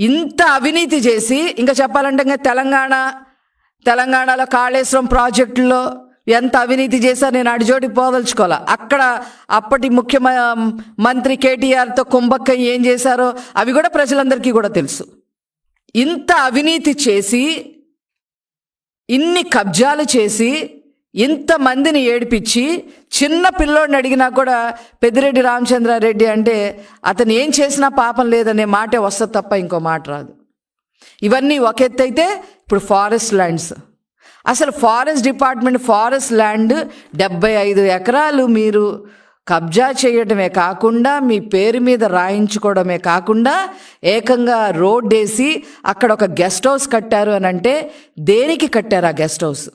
ఇంత అవినీతి చేసి ఇంకా చెప్పాలంటే ఇంకా తెలంగాణ తెలంగాణలో కాళేశ్వరం ప్రాజెక్టులో ఎంత అవినీతి చేశా నేను అడిజోటికి పోదలుచుకోవాలా? అక్కడ అప్పటి ముఖ్య మంత్రి కేటీఆర్తో కుంభక్క ఏం చేశారో అవి కూడా ప్రజలందరికీ కూడా తెలుసు. ఇంత అవినీతి చేసి ఇన్ని కబ్జాలు చేసి ఇంతమందిని ఏడిపించి చిన్న పిల్లోడిని అడిగినా కూడా పెద్దిరెడ్డి రామచంద్రారెడ్డి అంటే అతను ఏం చేసినా పాపం లేదనే మాటే వస్తుంది తప్ప ఇంకో మాట రాదు. ఇవన్నీ ఒక ఎత్తు అయితే ఇప్పుడు ఫారెస్ట్ ల్యాండ్స్. అసలు ఫారెస్ట్ డిపార్ట్మెంట్ ఫారెస్ట్ ల్యాండ్ డెబ్బై ఐదు ఎకరాలు మీరు కబ్జా చేయడమే కాకుండా మీ పేరు మీద రాయించుకోవడమే కాకుండా ఏకంగా రోడ్ వేసి అక్కడ ఒక గెస్ట్ హౌస్ కట్టారు అని అంటే దేనికి కట్టారు ఆ గెస్ట్ హౌస్?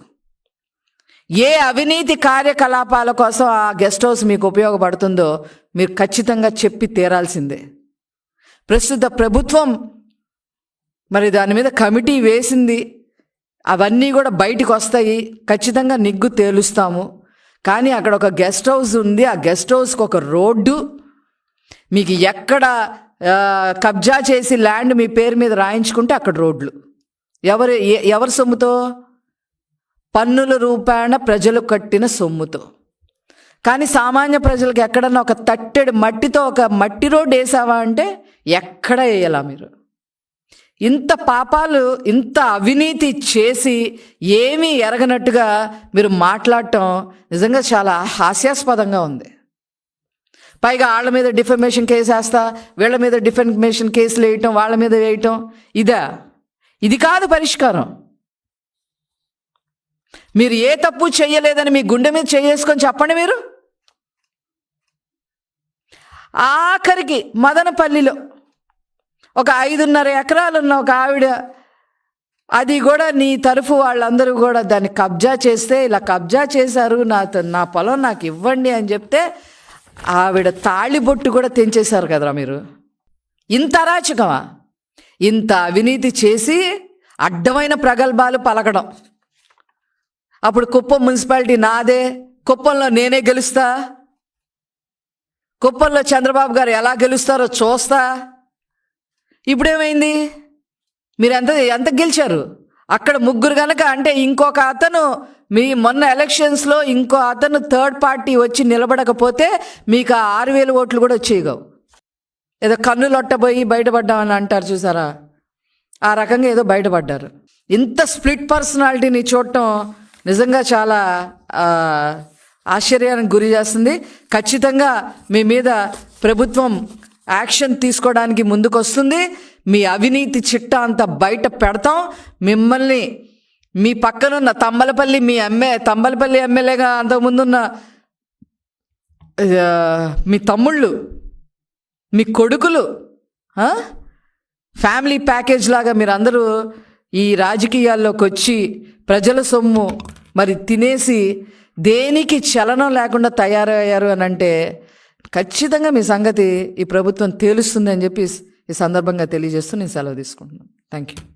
ఏ అవినీతి కార్యకలాపాల కోసం ఆ గెస్ట్ హౌస్ మీకు ఉపయోగపడుతుందో మీరు ఖచ్చితంగా చెప్పి తీరాల్సిందే. ప్రస్తుత ప్రభుత్వం మరి దాని మీద కమిటీ వేసింది. అవన్నీ కూడా బయటికి వస్తాయి. ఖచ్చితంగా నిగ్గు తేలుస్తాము. కానీ అక్కడ ఒక గెస్ట్ హౌస్ ఉంది. ఆ గెస్ట్ హౌస్కి ఒక రోడ్డు. మీకు ఎక్కడ కబ్జా చేసి ల్యాండ్ మీ పేరు మీద రాయించుకుంటే అక్కడ రోడ్లు. ఎవరు ఎవరి సొమ్ముతో? పన్నుల రూపాయన ప్రజలు కట్టిన సొమ్ముతో. కానీ సామాన్య ప్రజలకు ఎక్కడన్నా ఒక తట్టెడు మట్టితో ఒక మట్టి రోడ్డు వేసావా అంటే ఎక్కడ వేయాలా మీరు? ఇంత పాపాలు ఇంత అవినీతి చేసి ఏమీ ఎరగనట్టుగా మీరు మాట్లాడటం నిజంగా చాలా హాస్యాస్పదంగా ఉంది. పైగా వాళ్ళ మీద డిఫమేషన్ కేసు వేస్తా వీళ్ళ మీద డిఫమేషన్ కేసులు వేయటం వాళ్ళ మీద వేయటం ఇదా? ఇది కాదు పరిష్కారం. మీరు ఏ తప్పు చేయలేదని మీ గుండె మీద చేసుకొని చెప్పండి మీరు. ఆఖరికి మదనపల్లిలో ఒక ఐదున్నర ఎకరాలున్న ఒక ఆవిడ అది కూడా నీ తరఫు వాళ్ళందరూ కూడా దాన్ని కబ్జా చేస్తే ఇలా కబ్జా చేశారు నా నా పొలం నాకు ఇవ్వండి అని చెప్తే ఆవిడ తాళిబొట్టు కూడా తెంచేశారు కదరా మీరు. ఇంత అరాచకమా? ఇంత అవినీతి చేసి అడ్డమైన ప్రగల్భాలు పలకడం. అప్పుడు కుప్పం మున్సిపాలిటీ నాదే. కుప్పంలో నేనే గెలుస్తా. కుప్పంలో చంద్రబాబు గారు ఎలా గెలుస్తారో చూస్తా. ఇప్పుడేమైంది? మీరు ఎంత ఎంత గెలిచారు? అక్కడ ముగ్గురు కనుక అంటే ఇంకొక అతను మీ మొన్న ఎలక్షన్స్లో ఇంకో అతను థర్డ్ పార్టీ వచ్చి నిలబడకపోతే మీకు ఆ ఆరు వేలు ఓట్లు కూడా వచ్చేయగవు ఏదో కన్నులొట్టబోయి బయటపడ్డామని అంటారు చూసారా? ఆ రకంగా ఏదో బయటపడ్డారు. ఇంత స్ప్లిట్ పర్సనాలిటీని చూడటం నిజంగా చాలా ఆశ్చర్యానికి గురి చేస్తుంది. ఖచ్చితంగా మీ మీద ప్రభుత్వం యాక్షన్ తీసుకోవడానికి ముందుకొస్తుంది. మీ అవినీతి చిట్టా అంతా బయట పెడతాం. మిమ్మల్ని మీ పక్కనున్న తంబలపల్లి మీ ఎమ్మె తంబలపల్లి ఎమ్మెల్యేగా అంతకుముందున్న మీ తమ్ముళ్ళు మీ కొడుకులు ఫ్యామిలీ ప్యాకేజ్ లాగా మీరందరూ ఈ రాజకీయాల్లోకి వచ్చి ప్రజల సొమ్ము మరి తినేసి దేనికి చలనం లేకుండా తయారయ్యారు అని అంటే ఖచ్చితంగా మీ సంగతి ఈ ప్రభుత్వం తేలుస్తుంది అని చెప్పి ఈ సందర్భంగా తెలియజేస్తూ నేను సెలవు తీసుకుంటున్నాను. Thank you